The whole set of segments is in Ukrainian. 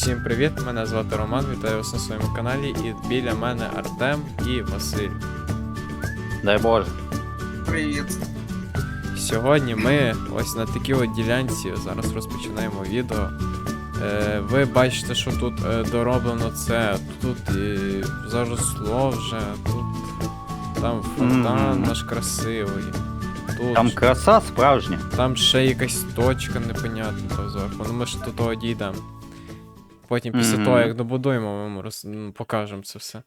Всім привіт! Мене звати Роман, вітаю вас на своєму каналі. І біля мене Артем і Василь. Дай Боже. Привіт. Сьогодні ми ось на такій от ділянці зараз розпочинаємо відео. Е, ви бачите, що тут е, дороблено це, тут і заросло вже, тут там фонтан наш красивий. Тут Там краса справжня. Там ще якась точка непонятна там зверху. Ну ми ж до того дійдемо. Потім, після Мгм. того, як добудуємо, ми вам роз... ну, покажемо це все.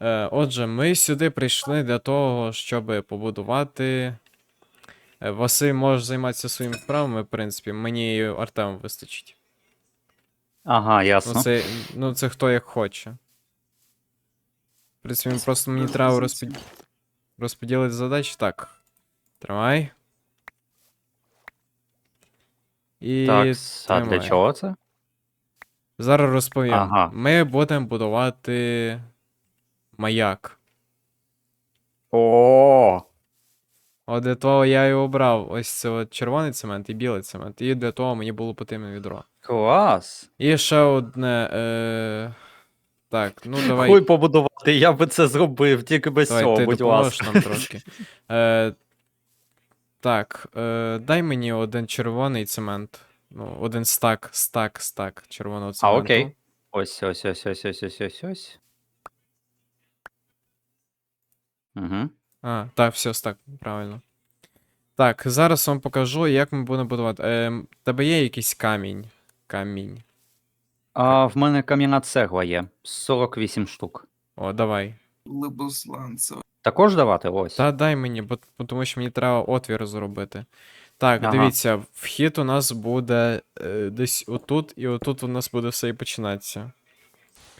Е, отже, ми сюди прийшли для того, щоб побудувати. Е, Василь може займатися своїми справами, в принципі, мені і Артему вистачить. Ага, ясно. Ну це, ну, це хто як хоче. В принципі, просто мені треба розпод... розподілити задачі. Так. Тримай. І Так, а для чого це? Зараз розповім. Ага. Ми будемо будувати маяк. О, От для того я і обрав ось це от червоний цемент і білий цемент. І для того мені було потрібне відро. клас. І ще одне. Е... Так, ну давай. Хуй побудувати, я би це зробив, тільки без давай цього, ти будь ласка. нам трошки. Е... Так, е... дай мені один червоний цемент. Ну, один стак, стак, стак червоного А, окей. Ось, ось, ось, ось, ось, ось, ось, ось. Угу. А, так, все, так, правильно. Так, зараз вам покажу, як ми будемо будувати. Е, тебе є якийсь камінь? Камінь. А в мене кам'яна цегла є. 48 штук. О, давай. Либосланцева. Також давати? Ось. Та дай мені, бо, бо тому що мені треба отвір зробити. Так, Ага. дивіться, вхід у нас буде е, десь отут, і отут у нас буде все і починатися.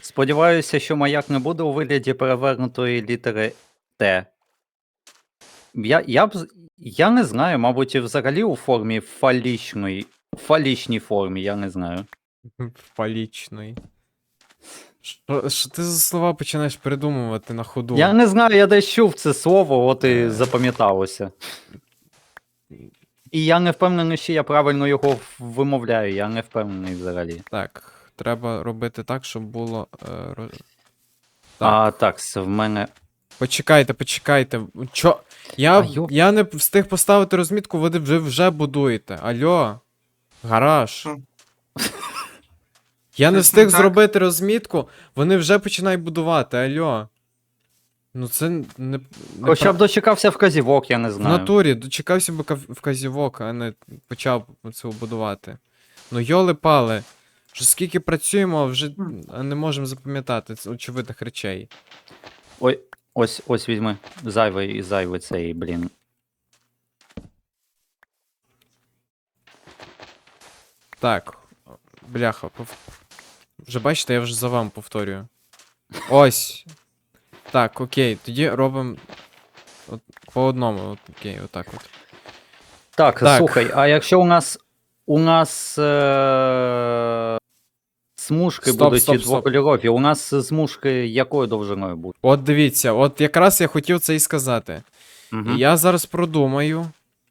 Сподіваюся, що маяк не буде у вигляді перевернутої літери Т. Я, я, б, я не знаю, мабуть, взагалі у формі фалічної. Фалічній формі, я не знаю. Фалічний. Що, що ти за слова починаєш придумувати на ходу? Я не знаю, я десь чув це слово, от і Е. запам'яталося. І я не впевнений, що я правильно його вимовляю, я не впевнений взагалі. Так, треба робити так, щоб було. Е, роз- Так. А так, це в мене. Почекайте, почекайте. Чо? Я, А, я не встиг поставити розмітку, ви вже, вже будуєте. Алло. Гараж. Що? Я не Щось встиг так? зробити розмітку, вони вже починають будувати, алло. Ну це не. не Хоча б дочекався вказівок, я не В знаю. натурі дочекався би кав- вказівок, а не почав це будувати. Ну йоли пали. Вже скільки працюємо, а вже а не можемо запам'ятати це очевидних речей. Ой, ось, ось візьми. Зайвий, зайвий цей, блін. Так. Бляха, пов... вже бачите, я вже за вами повторюю. Ось. Так, окей, тоді робимо от, по одному. От, окей, отак от. Так, Так. слухай, а якщо у нас у нас е- смужки Стоп, будуть стоп, і стоп. двокольорові, у нас смужки якою довжиною будуть? От дивіться, от якраз я хотів це і сказати. Угу. І я зараз продумаю,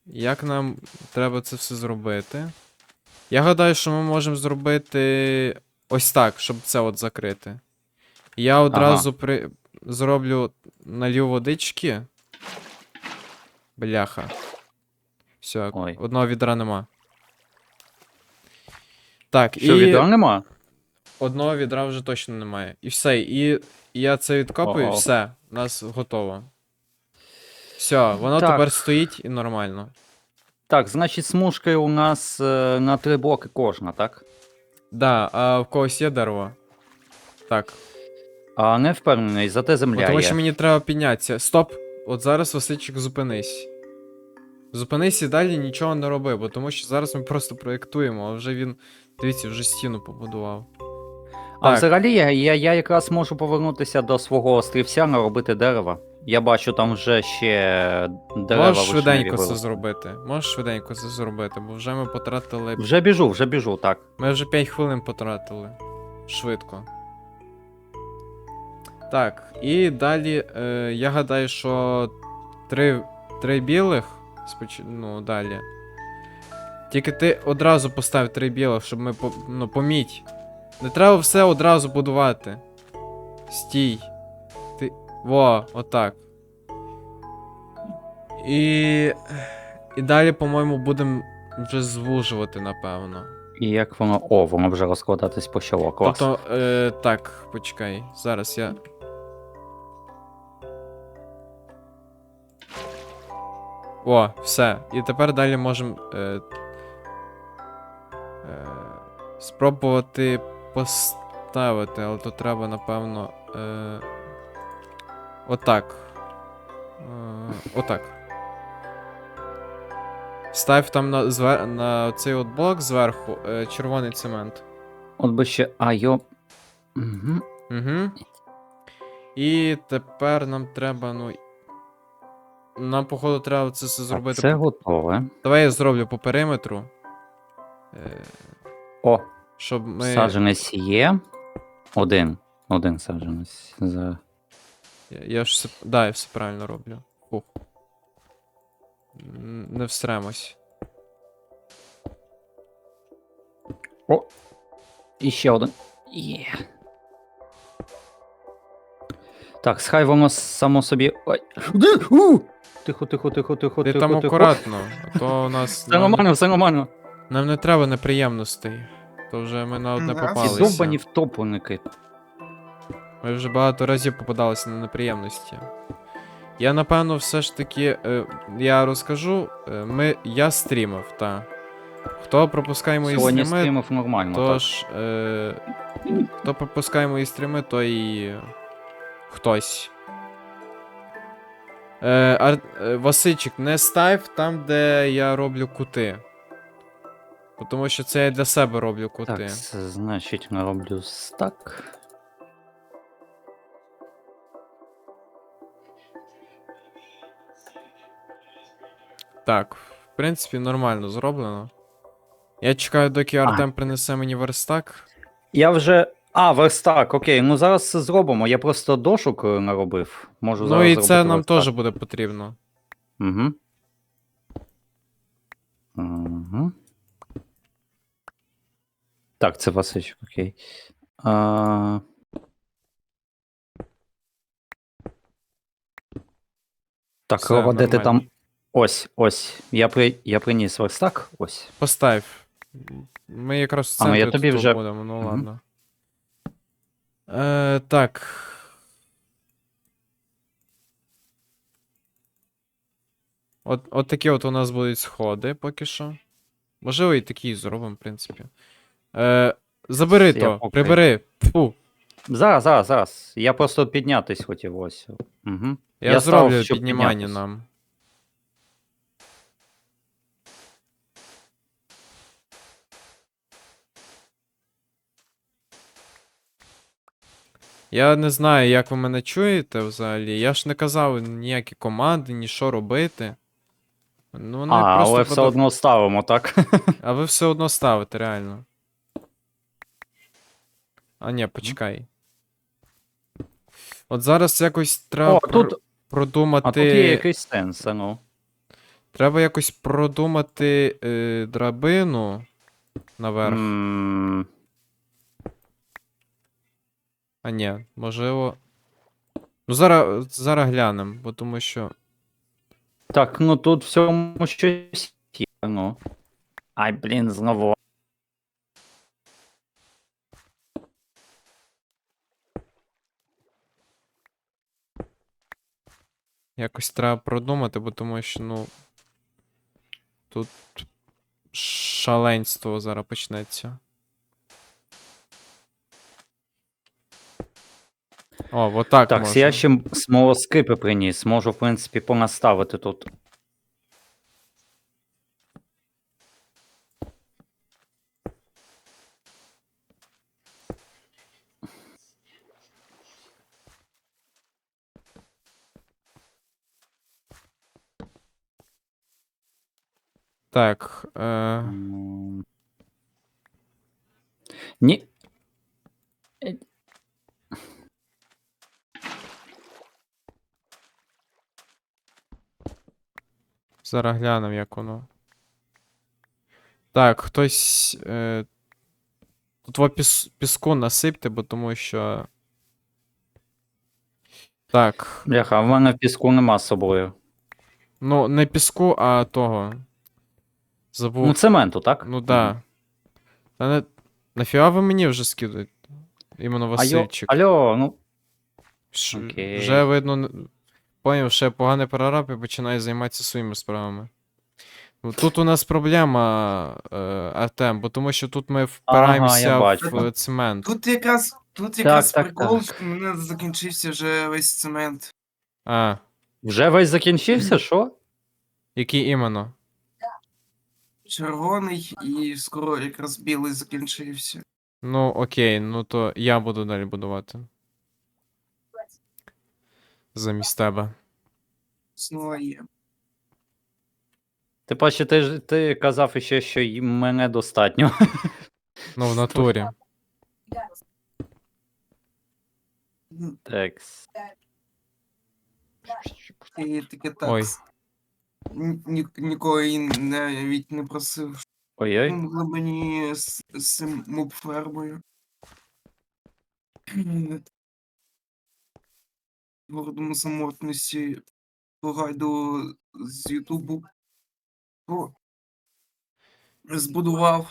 як нам треба це все зробити. Я гадаю, що ми можемо зробити ось так, щоб це от закрити. Я одразу при... зроблю налью водички. Бляха. Все, Ой. одного відра нема. Так, Що, і відео нема? одного відра вже точно немає. І все, і я це відкопую, О-о. все, у нас готово. Все, воно Так. тепер стоїть і нормально. Так, значить, смужки у нас е, на три блоки кожна, так? Да, а в когось є дерево? Так. А не впевнений, зате Бо земля тому є. що мені треба піднятися. Стоп! От зараз Васильчик зупинись. Зупинись і далі нічого не роби, бо тому що зараз ми просто проєктуємо, а вже він. Дивіться, вже стіну побудував. А так. взагалі я, я, я якраз можу повернутися до свого острівця, наробити дерева. Я бачу там вже ще дерева Можеш швиденько це зробити. Можеш швиденько це зробити, бо вже ми потратили. Вже біжу, вже біжу, так. Ми вже 5 хвилин потратили. Швидко. Так, і далі е, я гадаю, що три, три білих. Споч... Ну, далі. Тільки ти одразу постав три білих, щоб ми по... ну, поміть. Не треба все одразу будувати. Стій. Ти. Во, отак. І. І далі, по-моєму, будемо вже звужувати, напевно. І як воно. О, воно вже розкладатись почало. Клас. Тобто, е, так, почекай. Зараз я. О, все. І тепер далі можемо. Е, е, спробувати поставити, але то треба, напевно. Е, отак. Е, отак. Став там на, звер... на цей от блок зверху е, червоний цемент. От би ще. А йо. Угу. Угу. І тепер нам треба, ну. Нам, походу, треба це все зробити. Це готове. Давай я зроблю по периметру. Е, О, щоб ми. саджанець є. Один. Один саджанець. За... Я, я ж все. Да, я все правильно роблю. Фух. Не всремось. О! І ще один. Є. Так, схай воно само собі. Ой. У! Тихо, тихо, тихо, тихо, Ти тихо. там тихо. акуратно, а то у нас. Все нам, нормально, все нормально. нам не треба неприємностей. То вже ми на одне Ага. Ці попалися. довбані втопленики. Ми вже багато разів попадалися на неприємності. Я напевно все ж таки. Е, я розкажу. Е, ми, я стрімив, та. Хто пропускає мої Сьогодні стріми, стрімив нормально. так. тож. Е, хто пропускає мої стріми, той. Хтось. Е, Ар... е, Васильчик, не став там, де я роблю кути. Тому що це я для себе роблю кути. Так, це значить, я роблю стак. Так, в принципі, нормально зроблено. Я чекаю, доки Артем принесе мені верстак. Я вже. А, верстак, окей, ну зараз це зробимо. Я просто дошок е, наробив. Можу Ну зараз і це зробити нам верстак. теж буде потрібно. Угу. Угу. Так, це Васильчик, окей. А... Так, Все, Рова, де ти нормально. там. Ось, ось. Я, при... я приніс верстак. Ось. Постав. Ми якраз в А, ну, я тобі тут вже- будемо, ну Мгм. ладно. Е, так. От, от такі от у нас будуть сходи поки що. Можливо, і такі зробимо, в принципі. Е, забери Я то, поки- прибери. Фу. Зараз, зараз, зараз. Я просто піднятись хотів ось. Угу. Я, Я зроблю піднімання піднятись. нам. Я не знаю, як ви мене чуєте взагалі. Я ж не казав ніякі команди, ні що робити. Ну, вони А, просто але все продов- одно ставимо, так? А ви все одно ставите, реально. А ні, почекай. От зараз якось треба О, пр- тут, продумати. а тут є якийсь сенс, ну. Треба якось продумати е, драбину наверх. М, А ні, можливо. Ну, зараз, зараз глянемо, бо тому що. Так, ну тут в цьому щось є, ну. Ай, блін, знову. Якось треба продумати, бо тому що, ну. Тут шаленство зараз почнеться. О, отак Так, можна. я ще смолоскипи приніс. Можу, в принципі, понаставити тут. Так. Е... Ні. Зараз глянемо, як воно. Так, хтось. Е... Тут во піс... піску насипте, бо тому що. Так. Бляха, в мене піску нема з собою. Ну, не піску, а того. Забув. Ну, цементу, так? Ну да. Та не... Нафіга ви мені вже скидуєте? Іменно Васильчик. алло, ну. Ш- окей. Вже видно, поняв, що я поганий прораб і починаю займатися своїми справами. Ну, Тут у нас проблема, е, Артем, бо тому що тут ми впираємося я бачу. в цемент. Тут якраз, тут якраз так, прикол, так. що в мене закінчився вже весь цемент. А, Вже весь закінчився, що? який іменно? Червоний і скоро якраз білий закінчився. Ну, окей, ну то я буду далі будувати. Замість тебе. Знову є. Ти паче, ти, ж- ти казав іще, що й мене достатньо. Ну, в натурі. Так. І таке так. Ой. ні- ні- Нікого і навіть не просив, Ой-ой. могли мені з, з цим моб-фермою. Городому самотності погайду з Ютубу. Збудував.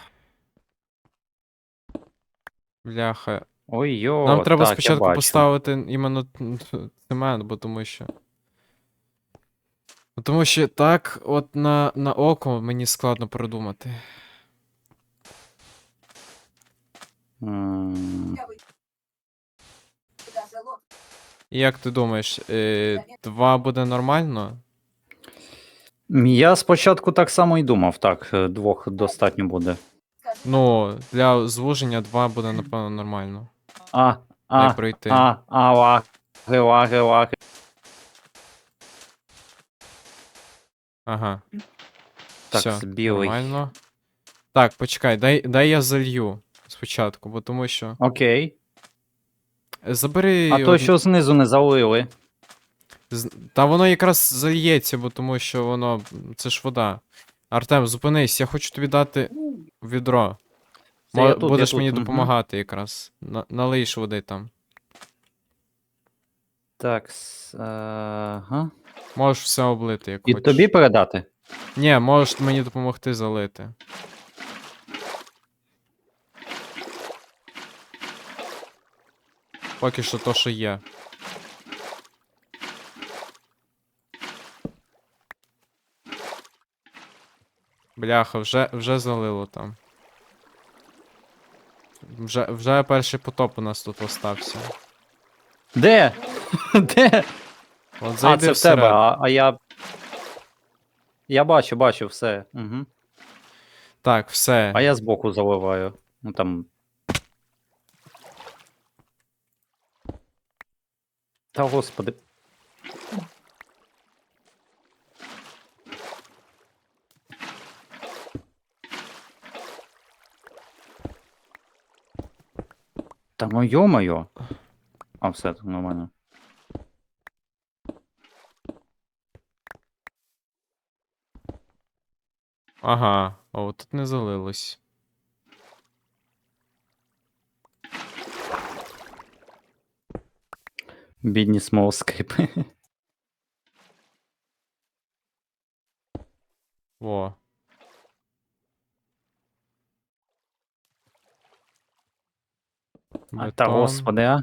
Бляха. Ой-йо. Нам треба так, я спочатку бачу. поставити іменно цемент, бо тому що. Бо Тому що так, от на, на око мені складно продумати. М, І як ти думаєш, е, два буде нормально? Я спочатку так само і думав, так, е, двох достатньо буде. Ну, для звуження два буде, напевно, нормально. А, а, пройти. а, а, лаги, лаги, лаги. Ага. Так, Всьо, білий. Нормально. Так, почекай, дай, дай я залью спочатку, бо тому що. Окей. Е, Забери. А то, од- що знизу не залили. З- Та воно якраз зальється, бо тому що воно. Це ж вода. Артем, зупинись, я хочу тобі дати відро. Це Мо- я тут, я Будеш тут, мені мгм. допомагати якраз. На- налийш води там. Так, с- ага. Можеш все облити, як І хочеш. тобі передати? Ні, можеш мені допомогти залити. Поки що то, що є. Бляха, вже, вже залило там. Вже, вже перший потоп у нас тут остався. Де? Де? От А, це в тебе, а, а я. Я бачу, бачу все. Угу. Так, все. А я збоку заливаю. Ну там. Та господи. Та ну йо-моє. А, все, так нормально. Ага, о, тут не залилось. Бідні смолскрипи. Во. А, Та господи, а.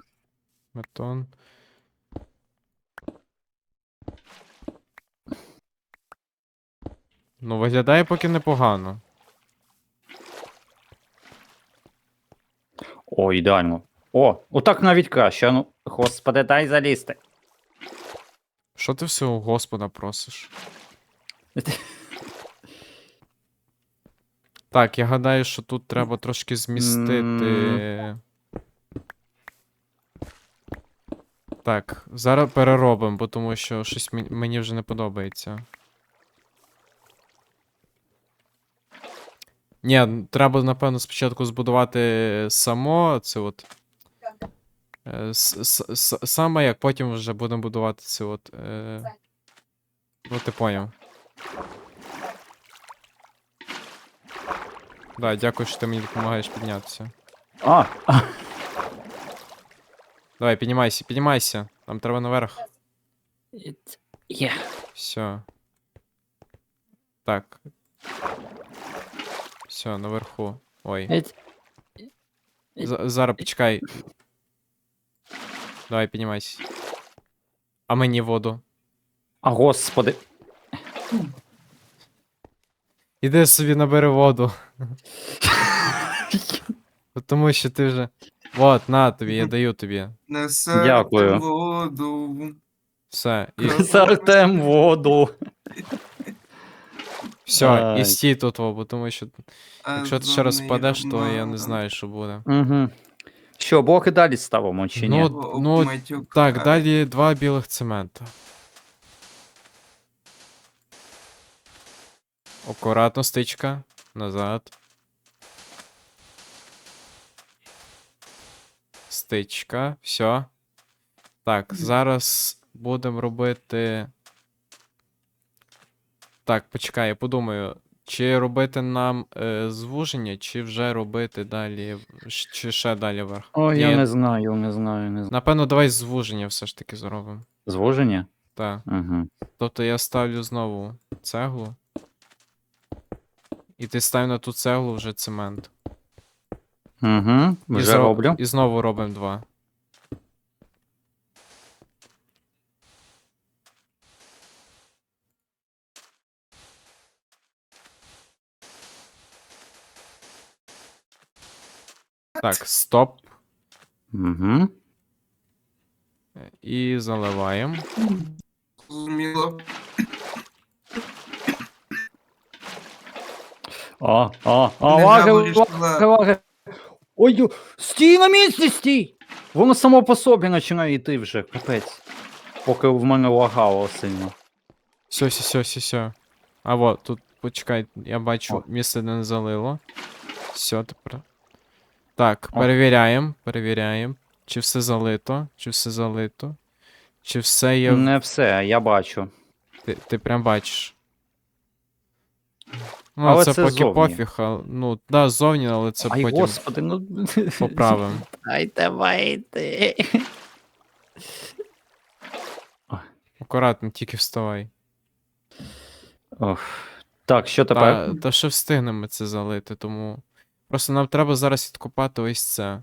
Бетон. Ну, виглядає поки непогано. О, ідеально. О, отак навіть краще. Ну, господи, дай залізти. Що ти всього Господа просиш? Так, я гадаю, що тут треба трошки змістити. Так, зараз переробимо, бо тому що щось мені вже не подобається. Ні, треба, напевно, спочатку збудувати само це от. Е, Саме як потім вже будемо будувати це от. Е... Ну, ти поняв. Да, дякую, що ти мені допомагаєш піднятися. А, Давай, піднімайся, піднімайся. Нам треба наверх. є. Все. Так. Все, наверху. Ой. Зараз почекай. Давай, піднімайся. А мені воду. А господи. Іди собі набери воду. Тому що ти вже. Вот, на тобі, я даю тобі. Несе Дякую. воду. Все. І, Сартем воду. все, і стій тут, бо тому що якщо ти ще раз впадеш, то я не знаю, що буде. Угу. Що, блоки далі ставимо чи ні? Ну, О, ну, матюк. Так, А, далі два білих цемента. Акуратно стичка. Назад. Стичка. Все. Так, зараз будемо робити. Так, почекай, я подумаю. Чи робити нам е, звуження, чи вже робити далі, чи ще далі вверх? Ой, я Ні, не знаю, не знаю, не знаю. Напевно, давай звуження все ж таки зробимо. Звуження? Так. Угу. Тобто я ставлю знову цеглу. І ти став на ту цеглу вже цемент. Угу. І Вже зро- роблю. І знову робимо два. Так, стоп. Угу. І заливаємо. Зрозуміло. А, а, а, Не лаги, говориш, лаги, що- лаги. Ой, ю- стій на місці, стій! Воно само по собі починає йти вже, капець. Поки в мене лагало сильно. Все, все, все, все, все. А вот, тут, почекай, я бачу О. місце, не залило. Все, тепер. Так, перевіряємо, перевіряємо. Чи все залито, чи все залито. Чи все є. Не все, я бачу. Ти, ти прям бачиш. Ну, Але це, це поки ззовні. пофіг, а, ну, да, зовні, але це Ай, потім господи, ну. поправимо. Ай, давайте. Акуратно, тільки вставай. Ох. Так, що тепер? Та, та ще встигнемо це залити, тому. Просто нам треба зараз відкопати ось це.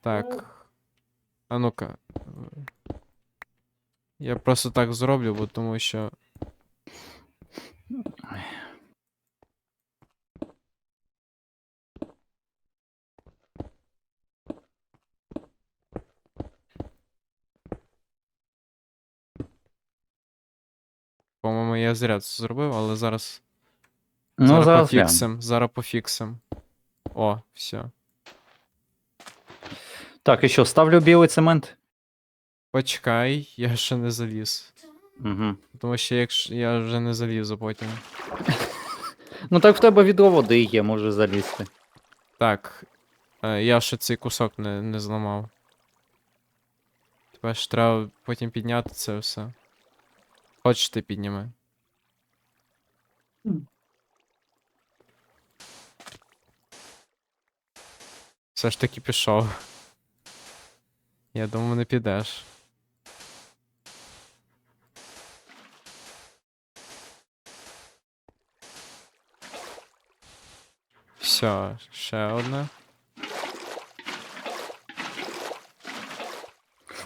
Так. А ну-ка. Я просто так зроблю, бо тому що. По-моєму, я зря це зробив, але зараз. Ну, зараз зараз пофіксим. Зараз пофіксим. О, все. Так, і що, ставлю білий цемент? Почекай, я ще не заліз. Угу. Тому що якщо я вже не залізу потім. Ну так в тебе відро води є, може залізти. Так. Е, я ще цей кусок не, не зламав. Тепер ж треба потім підняти це все. Хочеш ти підніми. Мгм. Все ж таки пішов. Я думав, не підеш. Все, ще одне.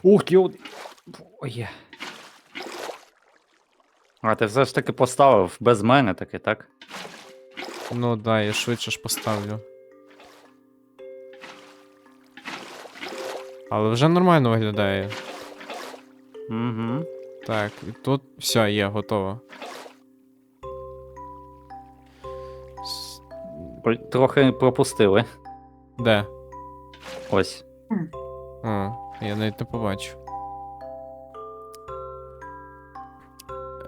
Ух, йо. Ой. А ти все ж таки поставив без мене таки, так? Ну да, я швидше ж поставлю. Але вже нормально виглядає. Угу. Так, і тут все, є, готово. С- Трохи пропустили. Де? Ось. О, я навіть не побачив.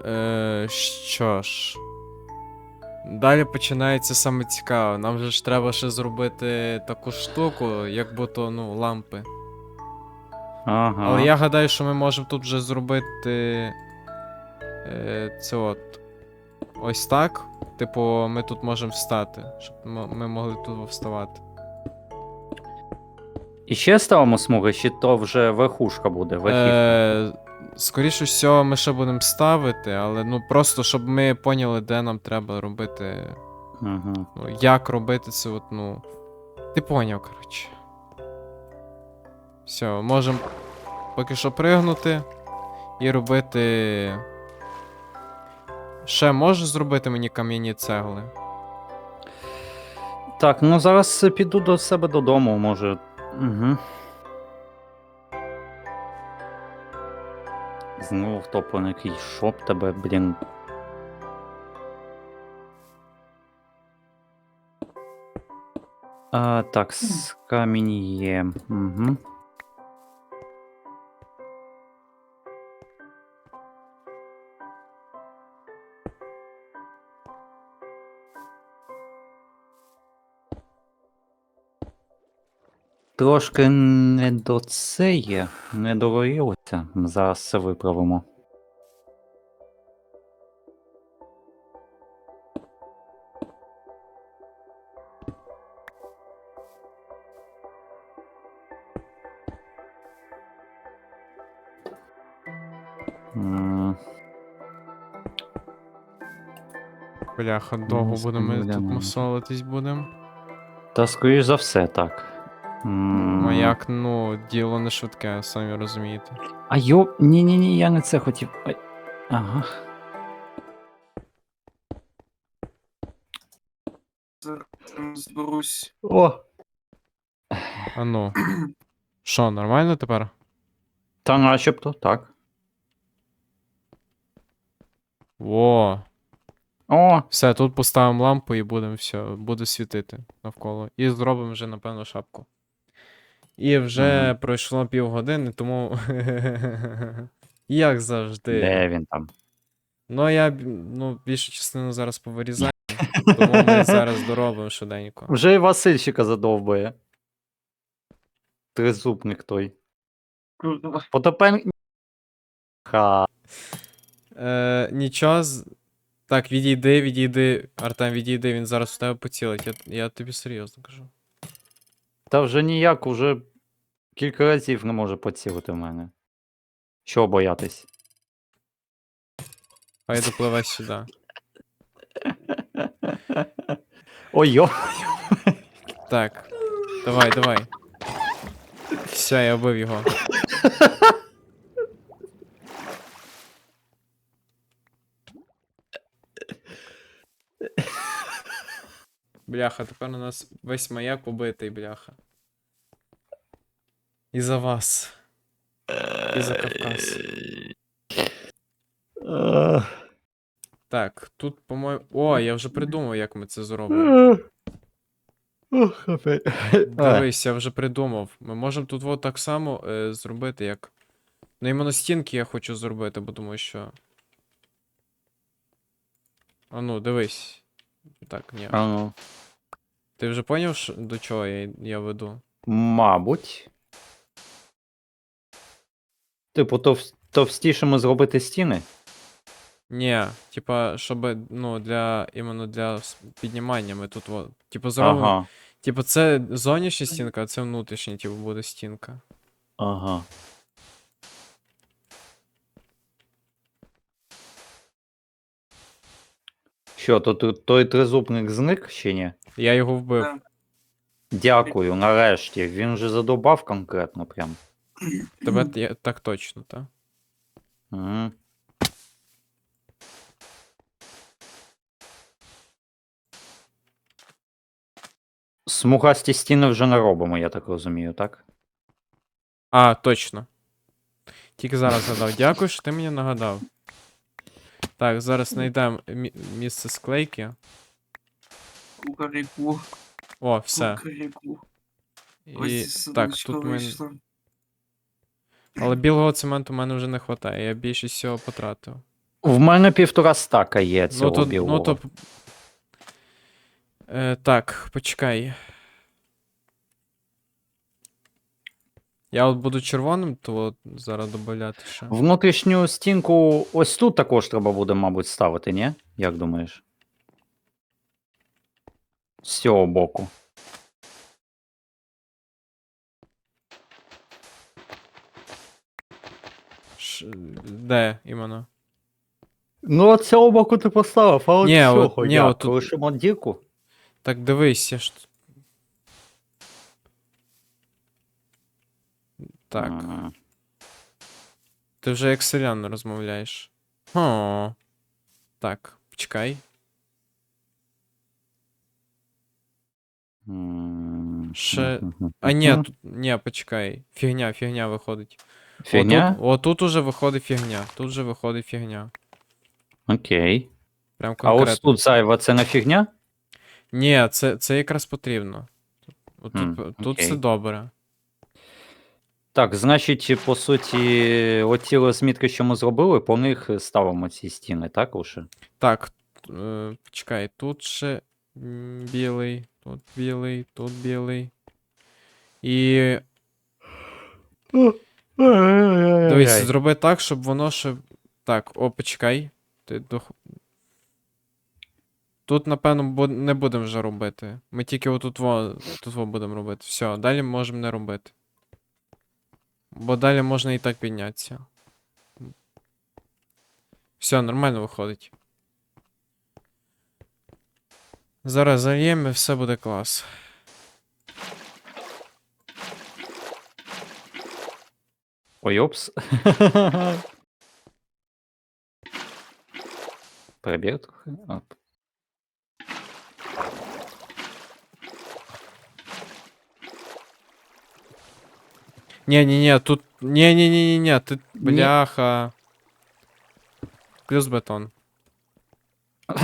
Е, що ж. Далі починається саме цікаве. Нам же ж треба ще зробити таку штуку, як будто, ну, лампи. Ага. Але я гадаю, що ми можемо тут вже зробити. Е, це от. Ось так. типу, ми тут можемо встати, щоб ми могли тут вставати. І ще ставимо смуги, чи то вже верхушка буде, верхівка. Е, скоріше всього, ми ще будемо ставити, але ну просто щоб ми поняли, де нам треба робити. Угу. Ну, як робити це, от, ну. Ти поняв, коротше. Все, можемо поки що пригнути і робити. Ще можеш зробити мені кам'яні цегли? Так, ну зараз піду до себе додому, може. Угу. Знову втоплений який шоп тебе, блін. А, так, з камінь є. Угу. Трошки не до це є, не догорілося. Зараз це виправимо. Бляха, довго з будемо ми тут мусолитись будемо. Та скоріш за все, так. М, Ну як, ну, діло не швидке, самі розумієте. А йо. Ні-ні-ні, я не це хотів. Ай. Ага. Зберусь. О! А ну. Що, нормально тепер? Та начебто, так. Во. О! Все, тут поставимо лампу і будемо все, буде світити навколо. І зробимо вже, напевно, шапку. І вже Мгм. пройшло півгодини, тому. Як завжди. Де він там? Ну, я ну, більшу частину зараз повирізаю, тому ми зараз доробимо швиденько. Вже і Васильчика задовбує. Тризубник той. Потопен. Ха. Е, нічого. З... Так, відійди, відійди. Артем, відійди, він зараз в тебе поцілить. Я, я тобі серйозно кажу. Та вже ніяк, уже кілька разів не може поцілити в мене. Що боятись? Хай допливе сюди. Ой, йо. Так. Давай, давай. Все, я вбив його. Бляха, тепер у нас весь маяк побитий, бляха. І за вас. І за Кавказ. Так, тут, по-моєму. О, я вже придумав, як ми це зробимо. Дивись, я вже придумав. Ми можемо тут от так само е, зробити, як. Ну, іменно стінки я хочу зробити, бо думаю, що. А ну, дивись. Так, ні. А ну. Ти вже поняв, що- до чого я, я веду? Мабуть. Типу, тов... товстішими зробити стіни? Ні, типа, щоб, ну, для. іменно для піднімання ми тут. От, типу, зробимо. Ага. Типу, це зовнішня стінка, а це внутрішня, типу, буде стінка. Ага. Що, то, то той тризубник зник чи ні? Я його вбив. Дякую, нарешті. Він же задобав конкретно прям. Тебе я- так точно, так? Угу. Смугасті стіни вже не робимо, я так розумію, так? А, точно. Тільки зараз згадав. Дякую, що ти мені нагадав. Так, зараз знайдемо мі- місце склейки. Кукаріку. О, все. Кукаріку. І... Ось Так, тут ми. Але білого цементу в мене вже не вистачає, я більшість всього потратив. В мене півтора стака є цього Ну то, білого. ну то. Е, так, почекай. Я от буду червоним, то от зараз додати ще. Внутрішню стінку ось тут також треба буде, мабуть, ставити, ні? Як думаєш? З цього боку. Ш... Де іменно? Ну, от з цього боку ти поставив, а от Ні, з от- цього ні, як? от тут- Лишимо дірку? Так дивись, я ж. тут- Так. Ага. Ти вже як селян розмовляєш. О. Так, почекай. М, Ще- мгм. А ні, Мгм. тут, ні, почекай. Фігня, фігня виходить. Фігня? Отут, отут уже виходить фігня. Тут вже виходить фігня. Окей. Прям А конкретно. ось тут зайва це не фігня? Ні, це, це якраз потрібно. От М, тут, тут все добре. Так, значить, по суті, оці розмітки, що ми зробили, по них ставимо ці стіни, так уже? Так, е, почекай, тут ще м, білий, тут білий, тут білий. І дивись, зроби так, щоб воно ще. Так, о, почекай. Ти дох... Тут, напевно, бу- не будемо вже робити. Ми тільки отут во, тут во будемо робити. Все, далі можемо не робити. Бо далі можна і так піднятися. Все, нормально виходить. Зараз зальємо і все буде клас. Ой, опс. Перебір трохи. Оп. Ні-ні-ні, тут. Ні-ні-ні-ні, тут бляха. Плюс бетон.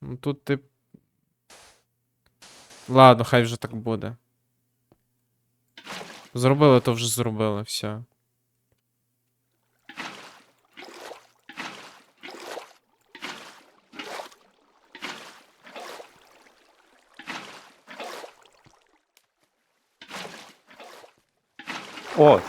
Ну тут ти. Ладно, хай вже так буде. Зробили, то вже зробили, все. О!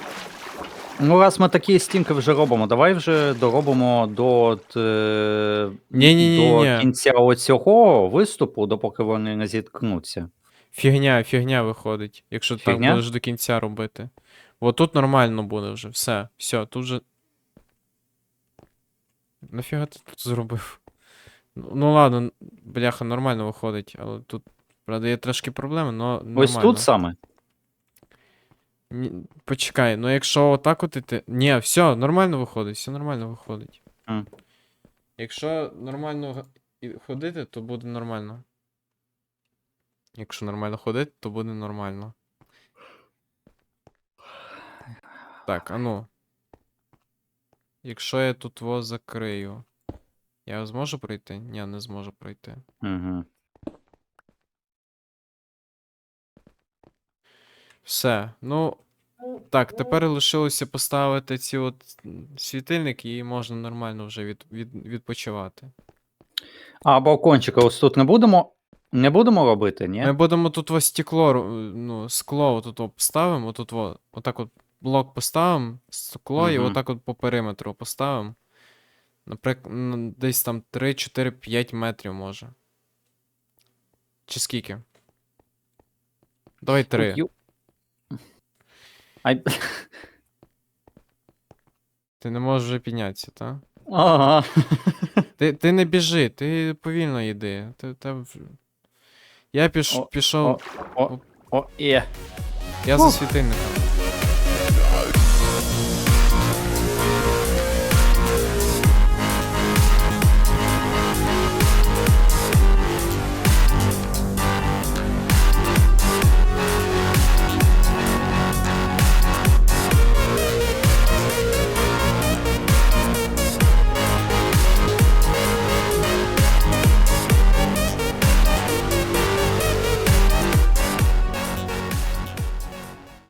Ну, раз ми такі стінки вже робимо, давай вже доробимо до, от, е, Ні-ні-ні-ні. до кінця оцього виступу, допоки вони не зіткнуться. Фігня, фігня виходить, якщо так Фігня? будеш до кінця робити. От тут нормально буде вже. Все, все, тут вже. Нафіга ти тут зробив? Ну, ну ладно, н- бляха, нормально виходить, але тут, правда, є трошки проблеми, але нормально. Ось тут саме. Ні, почекай, ну якщо отак от іти. Ні, все, нормально виходить, все нормально виходить. М. Якщо нормально г- і- ходити, то буде нормально. Якщо нормально ходити, то буде нормально. Так, а ну. Якщо я тут во закрию. Я зможу пройти? Ні, не зможу пройти. Угу. Все. Ну. Так, тепер лишилося поставити ці от світильники і можна нормально вже від, від, відпочивати. А балкончика ось тут не будемо. Не будемо робити, ні? Ми будемо тут ось стекло, ну, скло тут поставимо, тут во, отак от блок поставимо, скло і отак от по периметру поставимо. Наприклад, десь там 3, 4, 5 метрів може. Чи скільки? Давай 3. Ай... Ти не можеш вже піднятися, так? Ага. Ти, ти не біжи, ти повільно йди. Ти, те Я піш, О, пішов. О, о, є. Я за світильником.